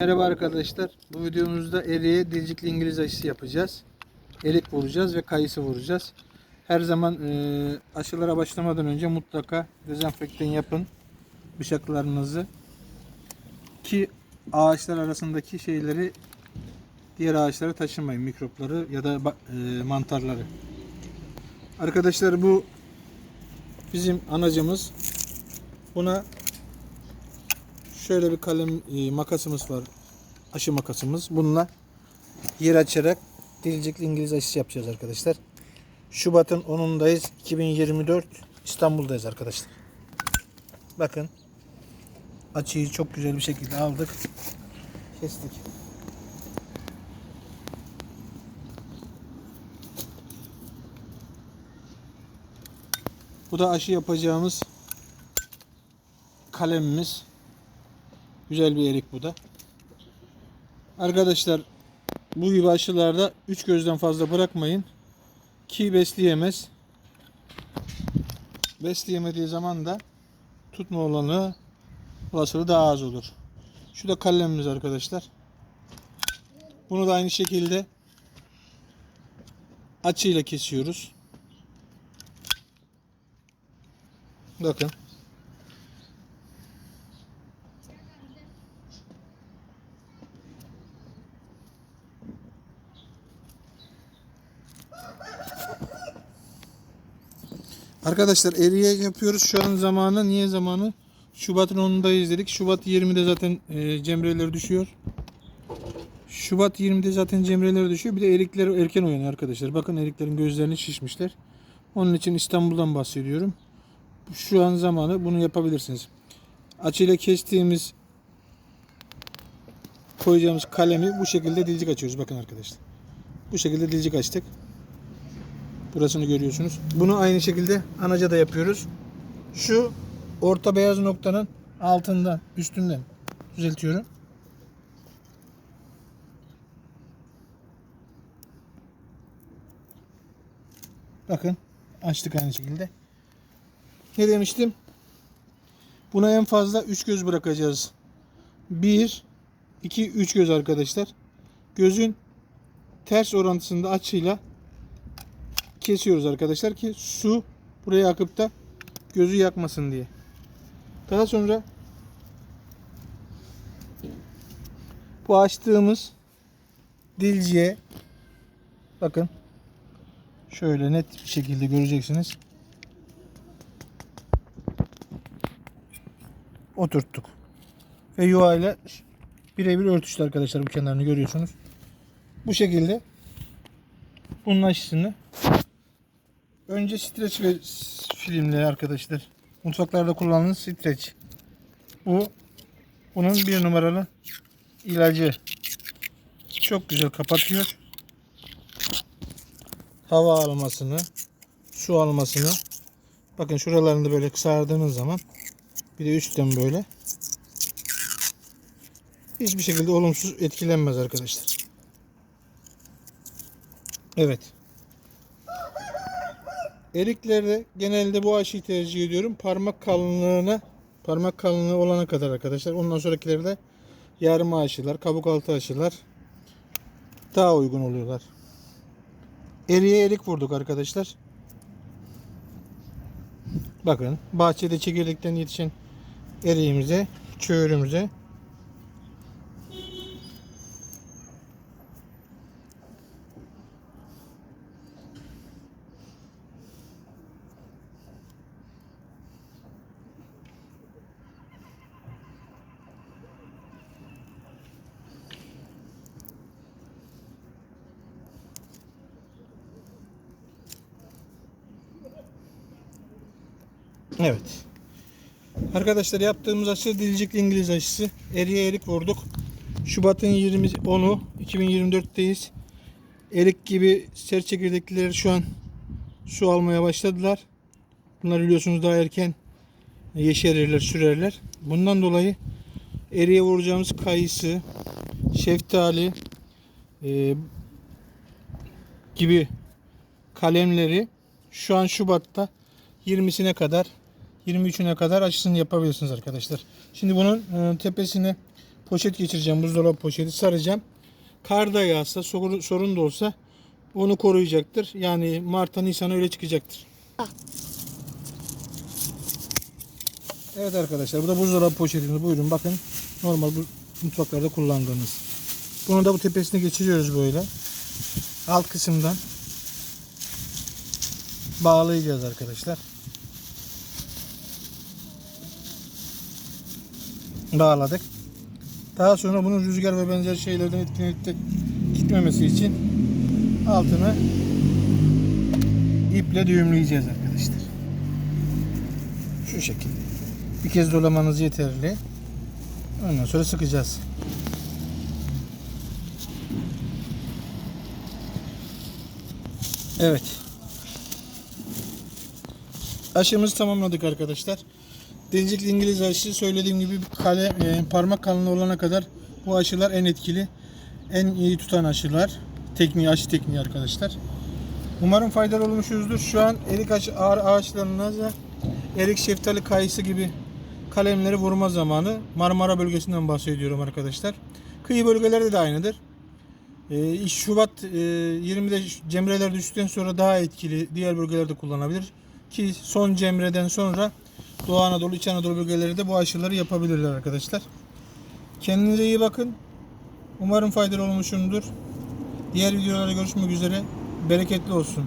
Merhaba arkadaşlar. Bu videomuzda eriye dilcikli İngiliz aşısı yapacağız. Erik vuracağız ve kayısı vuracağız. Her zaman e, aşılara başlamadan önce mutlaka dezenfektan yapın bıçaklarınızı ki ağaçlar arasındaki şeyleri diğer ağaçlara taşımayın mikropları ya da e, mantarları. Arkadaşlar bu bizim anacımız. Buna Şöyle bir kalem e, makasımız var. Aşı makasımız. Bununla yer açarak dilcikli İngiliz aşısı yapacağız arkadaşlar. Şubat'ın 10'undayız. 2024 İstanbul'dayız arkadaşlar. Bakın. Açıyı çok güzel bir şekilde aldık. Kestik. Bu da aşı yapacağımız kalemimiz. Güzel bir erik bu da. Arkadaşlar bu gibi aşılarda 3 gözden fazla bırakmayın. Ki besleyemez. Besleyemediği zaman da tutma olanı olasılığı daha az olur. Şu da kalemimiz arkadaşlar. Bunu da aynı şekilde açıyla kesiyoruz. Bakın. Arkadaşlar eriye yapıyoruz şu an zamanı. Niye zamanı? Şubat'ın 10'undayız dedik. Şubat 20'de zaten e, cemreleri düşüyor. Şubat 20'de zaten cemreleri düşüyor. Bir de erikler erken uyanıyor arkadaşlar. Bakın eriklerin gözlerini şişmişler. Onun için İstanbul'dan bahsediyorum. Şu an zamanı bunu yapabilirsiniz. Açıyla kestiğimiz koyacağımız kalemi bu şekilde dilcik açıyoruz. Bakın arkadaşlar. Bu şekilde dilcik açtık. Burasını görüyorsunuz. Bunu aynı şekilde anaca da yapıyoruz. Şu orta beyaz noktanın altından, üstünden düzeltiyorum. Bakın açtık aynı şekilde. Ne demiştim? Buna en fazla 3 göz bırakacağız. 1 2 3 göz arkadaşlar. Gözün ters orantısında açıyla kesiyoruz arkadaşlar ki su buraya akıp da gözü yakmasın diye. Daha sonra bu açtığımız dilciye bakın şöyle net bir şekilde göreceksiniz. Oturttuk. Ve yuva birebir örtüştü arkadaşlar bu kenarını görüyorsunuz. Bu şekilde bunun aşısını Önce streç ve filmle arkadaşlar. Mutfaklarda kullanılan streç. Bu bunun bir numaralı ilacı. Çok güzel kapatıyor. Hava almasını, su almasını. Bakın şuralarında böyle sardığınız zaman bir de üstten böyle hiçbir şekilde olumsuz etkilenmez arkadaşlar. Evet. Eriklerde genelde bu aşıyı tercih ediyorum. Parmak kalınlığına parmak kalınlığı olana kadar arkadaşlar. Ondan sonrakilerde yarım aşılar, kabuk altı aşılar daha uygun oluyorlar. Eriye erik vurduk arkadaşlar. Bakın bahçede çekirdekten yetişen eriğimize, çöğürümüze Evet. Arkadaşlar yaptığımız aşı dilcikli İngiliz aşısı. Eriye erik vurduk. Şubat'ın 20 10'u 2024'teyiz. Erik gibi sert çekirdekliler şu an su almaya başladılar. Bunlar biliyorsunuz daha erken yeşerirler, sürerler. Bundan dolayı eriye vuracağımız kayısı, şeftali e, gibi kalemleri şu an Şubat'ta 20'sine kadar 23'üne kadar aşısını yapabilirsiniz arkadaşlar. Şimdi bunun e, tepesine poşet geçireceğim. Buzdolabı poşeti saracağım. Kar da yağsa sorun da olsa onu koruyacaktır. Yani Mart'a Nisan'a öyle çıkacaktır. Evet arkadaşlar bu da buzdolabı poşetimiz. Buyurun bakın. Normal bu mutfaklarda kullandığımız. Bunu da bu tepesine geçiriyoruz böyle. Alt kısımdan bağlayacağız arkadaşlar. Bağladık. Daha sonra bunun rüzgar ve benzer şeylerden etkilenip gitmemesi için altını iple düğümleyeceğiz arkadaşlar. Şu şekilde. Bir kez dolamanız yeterli. Ondan sonra sıkacağız. Evet. Aşımızı tamamladık arkadaşlar. Denizlikli İngiliz aşı söylediğim gibi kale, e, parmak kalınlığı olana kadar bu aşılar en etkili, en iyi tutan aşılar. Tekniği, aşı tekniği arkadaşlar. Umarım faydalı olmuşuzdur. Şu an erik ağaç, ağır ağaçlarına da erik, şeftali, kayısı gibi kalemleri vurma zamanı. Marmara bölgesinden bahsediyorum arkadaşlar. Kıyı bölgelerde de aynıdır. Ee, Şubat e, 20'de cemreler düştükten sonra daha etkili diğer bölgelerde kullanabilir. Ki son cemreden sonra Doğu Anadolu, İç Anadolu bölgeleri de bu aşıları yapabilirler arkadaşlar. Kendinize iyi bakın. Umarım faydalı olmuşumdur. Diğer videolarda görüşmek üzere. Bereketli olsun.